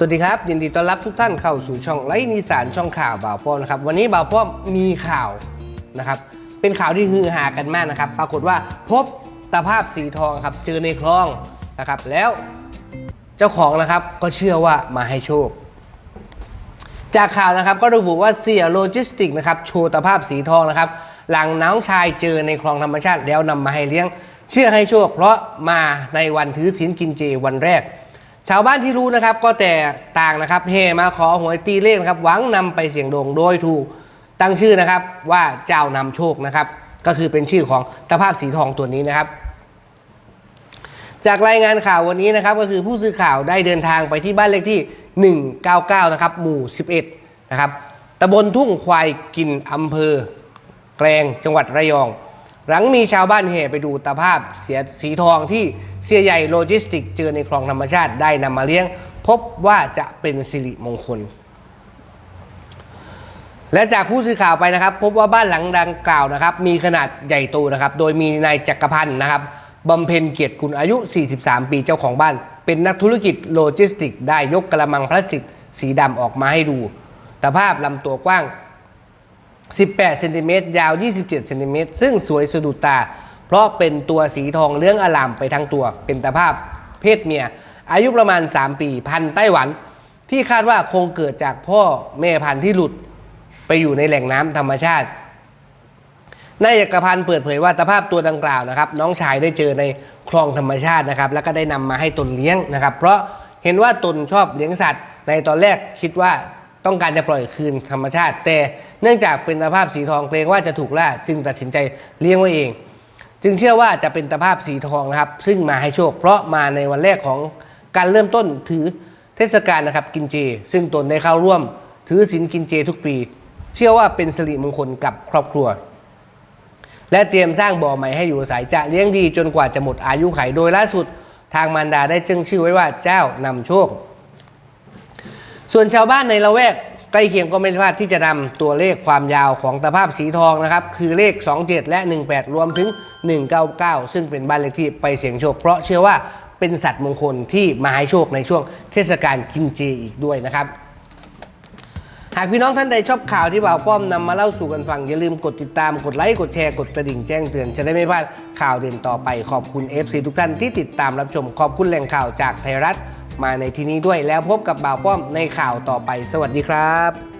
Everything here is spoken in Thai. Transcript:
สวัสดีครับ ยินดีต้อนรับทุกท่านเข้าสู่ช่องไลฟ์นิสานช่องข่าวบ่าวป้อมนะครับ วันนี้บ่าวป้อมมีข่าวนะครับ เป็นข่าวที่ฮือฮากันมากนะครับ ปรากฏว่าพบตะภาพสีทองครับเจอในคลองนะครับ แล้วเจ้าของนะครับก็เชื่อว่ามาให้โชค จากข่าวนะครับก็ระบุว่าเสียโลจิสติกนะครับโชว์ตะภาพสีทองนะครับ หลังน้องชายเจอในคลองธรรมชาติแล้วนำมาให้เลี้ยง เชื่อให้โชค เพราะมาในวันถือศีลกินเจวันแรก ชาวบ้านที่รู้นะครับก็แต่ต่างนะครับเฮมาขอหวยตีเลขนะครับหวังนำไปเสี่ยงดวงโดยถูกตั้งชื่อนะครับว่าเจ้านำโชคนะครับ ก็คือเป็นชื่อของตะภาพสีทองตัวนี้นะครับ จากรายงานข่าววันนี้นะครับ ก็คือผู้สื่อข่าวได้เดินทางไปที่บ้านเลขที่ 199 นะครับ หมู่ 11 นะครับตำบลทุ่งควายกินอำเภอ แกลงจังหวัดระยอง หลังมีชาวบ้านแห่ไปดูตะภาพเสียสีทองที่เสียใหญ่โลจิสติกเจอในคลองธรรมชาติได้นำมาเลี้ยง พบว่าจะเป็นสิริมงคล และจากผู้สื่อข่าวไปนะครับ พบว่าบ้านหลังดังกล่าวนะครับ มีขนาดใหญ่โตนะครับ โดยมีนายจักรพันธ์นะครับบำเพ็ญเกียรติกุลอายุ 43 ปีเจ้าของบ้าน เป็นนักธุรกิจโลจิสติก ได้ยกกระมังพลาสติก สีดำออกมาให้ดูตะภาพลำตัวกว้าง 18เซนติเมตรยาว 27เซนติเมตรซึ่งสวยสะดุดตา เพราะเป็นตัวสีทองเลื้องอลามไปทั้งตัว เป็นตะภาพเพศเมีย อายุประมาณ 3 ปีพันไต้หวัน ที่คาดว่าคงเกิดจากพ่อแม่พันธุ์ที่หลุดไปอยู่ในแหล่งน้ำธรรมชาตินายเอกพันธ์เปิดเผยว่าตภาพตัวดังกล่าวนะครับ น้องชายได้เจอในคลองธรรมชาตินะครับ แล้วก็ได้นำมาให้ตนเลี้ยงนะครับ เพราะเห็นว่าตนชอบเลี้ยงสัตว์ ในตอนแรกคิดว่า ต้องการจะปล่อยคืนธรรมชาติ แต่เนื่องจากเป็นตะภาพสีทองเกรงว่าจะถูกล่าจึงตัดสินใจเลี้ยงไว้เอง จึงเชื่อว่าจะเป็นตะภาพสีทองนะครับ ซึ่งมาให้โชค เพราะมาในวันแรกของการเริ่มต้นถือเทศกาลนะครับกินเจ ซึ่งตนได้เข้าร่วม ถือศีลกินเจทุกปี เชื่อว่าเป็นสิริมงคลกับครอบครัว และเตรียมสร้างบ่อใหม่ให้อยู่อาศัยจะเลี้ยงดีจนกว่าจะหมดอายุไขโดยล่าสุดทางมารดาได้จึงชื่อไว้ว่าเจ้านำโชค ส่วนชาวบ้านในละแวก ใกล้เคียงก็ไม่พลาดที่จะนำตัวเลขความยาวของตะภาพสีทองนะครับ คือเลข 27 และ 18 รวมถึง 199 ซึ่งเป็นบ้านเลขที่ไปเสี่ยงโชค เพราะเชื่อว่าเป็นสัตว์มงคลที่มาให้โชคในช่วงเทศกาลกินเจอีกด้วยนะครับหากพี่น้องท่านใดชอบข่าวที่บ่าวป้อมนำมาเล่าสู่กันฟัง อย่าลืมกดติดตามกดไลค์กดแชร์กดกระดิ่งแจ้งเตือนจะได้ไม่พลาดข่าวเด่นต่อไปขอบคุณ FC ทุกท่านที่ติดตามรับชมขอบคุณแหล่งข่าวจากไทยรัฐ มาในที่นี้ด้วยแล้วพบกับบ่าวป้อมในข่าวต่อไป สวัสดีครับ